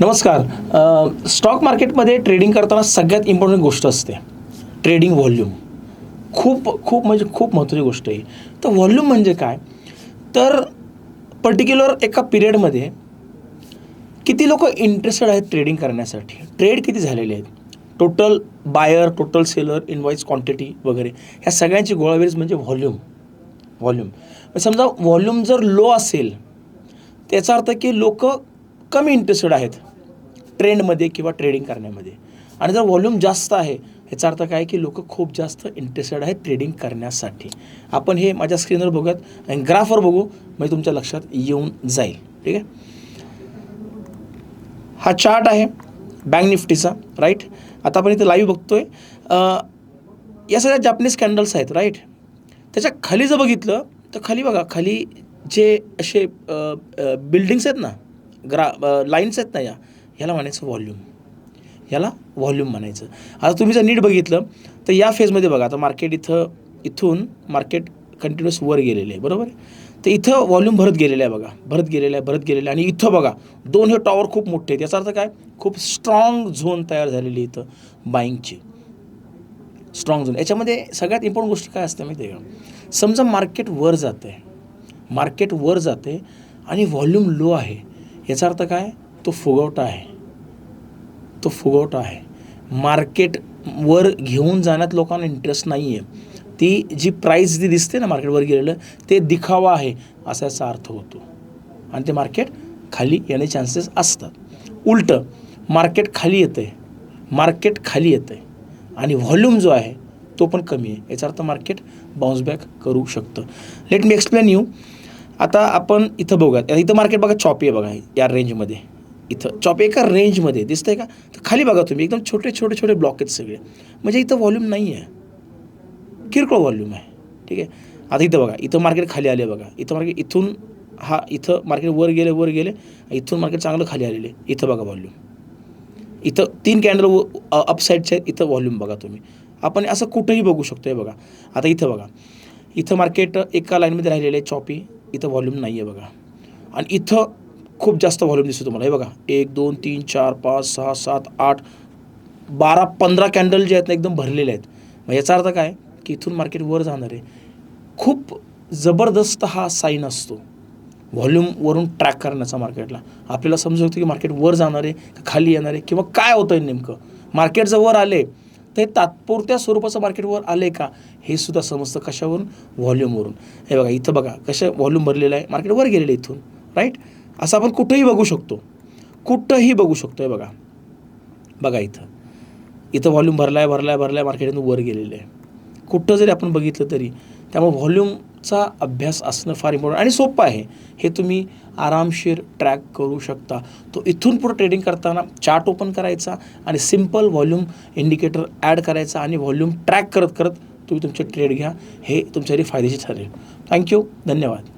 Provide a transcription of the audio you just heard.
नमस्कार. स्टॉक मार्केटमध्ये ट्रेडिंग करताना सगळ्यात इम्पॉर्टंट गोष्ट असते. ट्रेडिंग व्हॉल्यूम खूप खूप म्हणजे खूप महत्त्वाची गोष्ट आहे. तर व्हॉल्यूम म्हणजे काय? तर पर्टिक्युलर एका पिरियडमध्ये किती लोक इंटरेस्टेड आहेत ट्रेडिंग करण्यासाठी? ट्रेड किती झालेले आहेत? Total buyer total seller invoice quantity वगैरे ह्या सगळ्यांची गोळाबेरीज म्हणजे व्हॉल्यूम व्हॉल्यूम समजा व्हॉल्यूम जर लो असेल त्याचा अर्थ की लोक कमी इंटरेस्टेड आहेत. ट्रेंडमध्ये किंवा ट्रेडिंग करण्यामध्ये. आणि जर व्हॉल्यूम जास्त आहे ह्याचा अर्थ काय की लोक खूप जास्त इंटरेस्टेड आहेत ट्रेडिंग करण्यासाठी. आपण हे माझ्या स्क्रीनवर बघत आणि ग्राफवर बघू म्हणजे तुमच्या लक्षात येऊन जाईल. ठीक आहे? हा चार्ट आहे बँक निफ्टीचा राईट आता आपण इथे लाईव्ह बघतोय. या सगळ्या जापनीज कॅन्डल्स आहेत राईट त्याच्याखाली जर बघितलं तर खाली बघा खाली जे असे बिल्डिंग्स आहेत ना ग्रा लाईन्स आहेत ना या ह्याला म्हणायचं व्हॉल्यूम ह्याला व्हॉल्यूम म्हणायचं. आता तुम्ही जर नीट बघितलं तर या फेजमध्ये बघा आता मार्केट इथं इथून मार्केट कंटिन्युअस वर गेलेलं आहे बरोबर? तर इथं व्हॉल्यूम भरत गेलेलं आहे बघा. भरत गेलेलं आहे भरत गेलेलं आहे. आणि इथं बघा दोन हे टॉवर खूप मोठे आहेत. याचा अर्थ काय? खूप स्ट्रॉंग झोन तयार झालेली आहे इथं बाईंगची स्ट्रॉंग झोन याच्यामध्ये सगळ्यात इम्पॉर्टंट गोष्ट काय असते माहिती आहे समजा मार्केट वर जातं आहे मार्केट वर जाते आणि व्हॉल्यूम लो आहे. याचा अर्थ काय? तो फुगवटा आहे. तो फुगवटा आहे. मार्केटवर घेऊन जाण्यात लोकांना इंटरेस्ट नाही आहे ती जी प्राईस जी दिसते ना मार्केटवर गेलेलं ते दिखावा आहे असा याचा अर्थ होतो. आणि ते मार्केट खाली येणे चान्सेस असतात. उलटं मार्केट खाली येतं आहे मार्केट खाली येतं आहे आणि व्हॉल्यूम जो आहे तो पण कमी आहे. याचा अर्थ मार्केट बाउन्स बॅक करू शकतं. लेट मी एक्सप्लेन यू आता आपण इथं बघूयात. इथं मार्केट बघा चॉपी आहे बघा या रेंजमध्ये इथं चॉपी एका रेंजमध्ये दिसतंय का? तर खाली बघा तुम्ही एकदम छोटे छोटे छोटे ब्लॉक आहेत सगळे. म्हणजे इथं व्हॉल्यूम नाही आहे किरकोळ व्हॉल्यूम आहे. ठीक आहे? आता इथं बघा इथं मार्केट खाली आले बघा. इथं मार्केट इथून हा इथं मार्केट वर गेले वर गेले इथून मार्केट चांगलं खाली आलेले. इथं बघा व्हॉल्यूम इथं तीन कॅन्डल अप आहेत इथं व्हॉल्यूम बघा तुम्ही. आपण असं कुठंही बघू शकतो आहे बघा. आता इथं बघा. इथं मार्केट एका लाईनमध्ये राहिलेलं आहे चॉपी इथं व्हॉल्यूम नाही आहे बघा. आणि इथं खूप जास्त व्हॉल्यूम दिसतो तुम्हाला. हे बघा. एक दोन तीन चार पाच सहा सात आठ बारा पंधरा कॅन्डल जे आहेत ना एकदम भरलेले आहेत. मग याचा अर्थ काय? की इथून मार्केट वर जाणार आहे. खूप जबरदस्त हा साईन असतो. व्हॉल्यूमवरून ट्रॅक करण्याचा मार्केटला आपल्याला समजू शकतो की मार्केट वर जाणार आहे का खाली येणार आहे किंवा काय होतं आहे नेमकं? मार्केट जर वर आले तर हे तात्पुरत्या स्वरूपाचं मार्केट वर आले का? हे सुद्धा समजतं कशावरून? व्हॉल्यूमवरून हे बघा इथं बघा कशा व्हॉल्यूम भरलेलं आहे? मार्केट वर गेलेलं आहे इथून राईट असं आपण कुठंही बघू शकतो. कुठंही बघू शकतो आहे बघा. बघा इथं. इथं व्हॉल्यूम भरला आहे भरला आहे भरला आहे मार्केटमधून वर गेलेलं आहे. कुठं जरी आपण बघितलं तरी त्यामुळे व्हॉल्यूमचा अभ्यास असणं फार इम्पॉर्टंट आणि सोपं आहे. हे तुम्ही आरामशीर ट्रॅक करू शकता. तो इथून पुढं ट्रेडिंग करताना चार्ट ओपन करायचा आणि सिंपल व्हॉल्यूम इंडिकेटर ॲड करायचा आणि व्हॉल्यूम ट्रॅक करत करत तुम्ही तुमचे ट्रेड घ्या. हे तुमच्यासाठी फायदेशीर ठरेल. थँक्यू धन्यवाद.